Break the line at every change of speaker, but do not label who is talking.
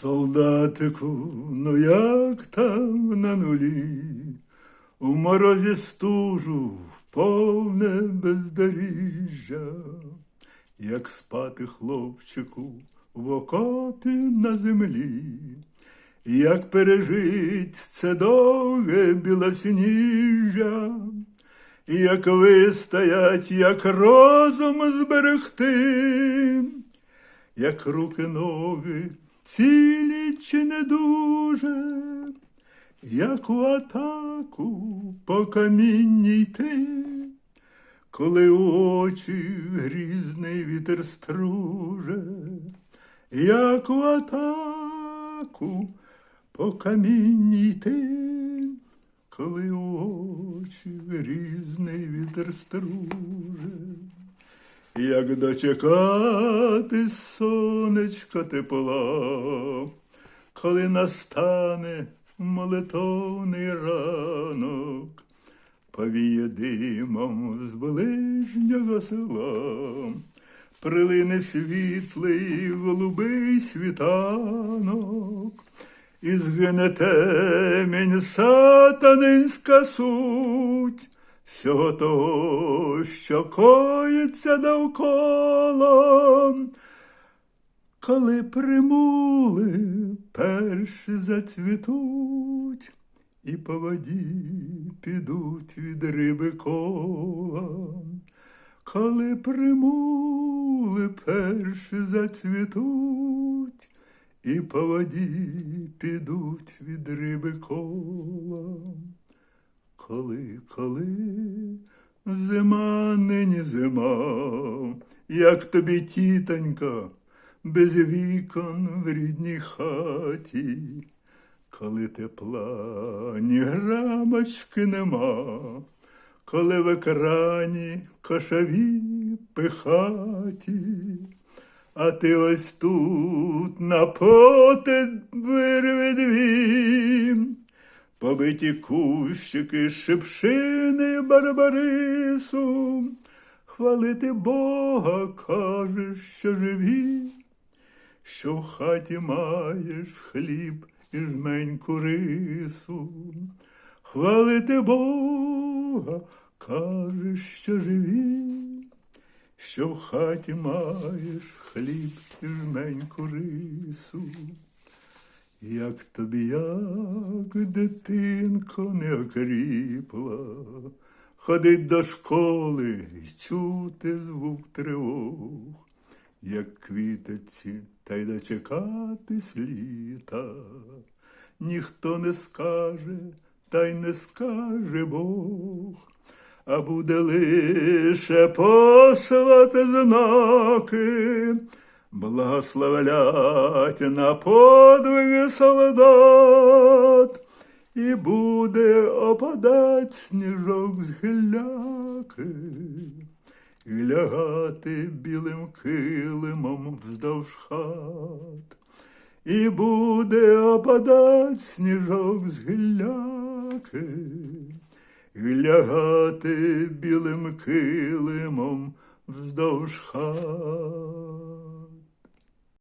Солдатику, ну як там на нулі, у морозі стужу, в повне бездоріжжя, як спати хлопчику в окопі на землі, як пережить це довге білосніжжя, як вистоять, як розум зберегти? Як руки ноги цілі чи не дуже, як в атаку по камінні йти, коли у очі грізний вітер струже, як в атаку по камінні йти, коли у очі грізний вітер струже. Як дочекати сонечка тепла, коли настане молитовний ранок, повіє димом з ближнього села, прилине світлий голубий світанок, і згине темінь сатанинська суть всього того, що коїться довкола, коли примули перші зацвітуть, і по воді підуть від риби кола, коли примули перші зацвітуть, і по воді підуть від риби кола. Коли, коли? Зима нині зима, як тобі тітонька, без вікон в рідній хаті, коли тепла ні грамочки нема, коли в екрані кошові пихаті, а ти ось тут на поти вирви дві. Побиті кущики, шипшини барбарису, хвалити Бога кажеш, що живі, що в хаті маєш хліб і жменьку рису, хвалити Бога, кажеш, що живі, що в хаті маєш хліб і жменьку рису. Як тобі, як дитинко не окріпла, ходить до школи й чути звук тривог, як квітиці, та й дочекатись літа, ніхто не скаже, та й не скаже Бог, а буде лише послати знаки благословлять на подвиги солдат, і буде опадать сніжок з гілляки, і лягати білим килимом вздовж хат, і буде опадать сніжок з гілляки, і лягати білим килимом вздовж хат.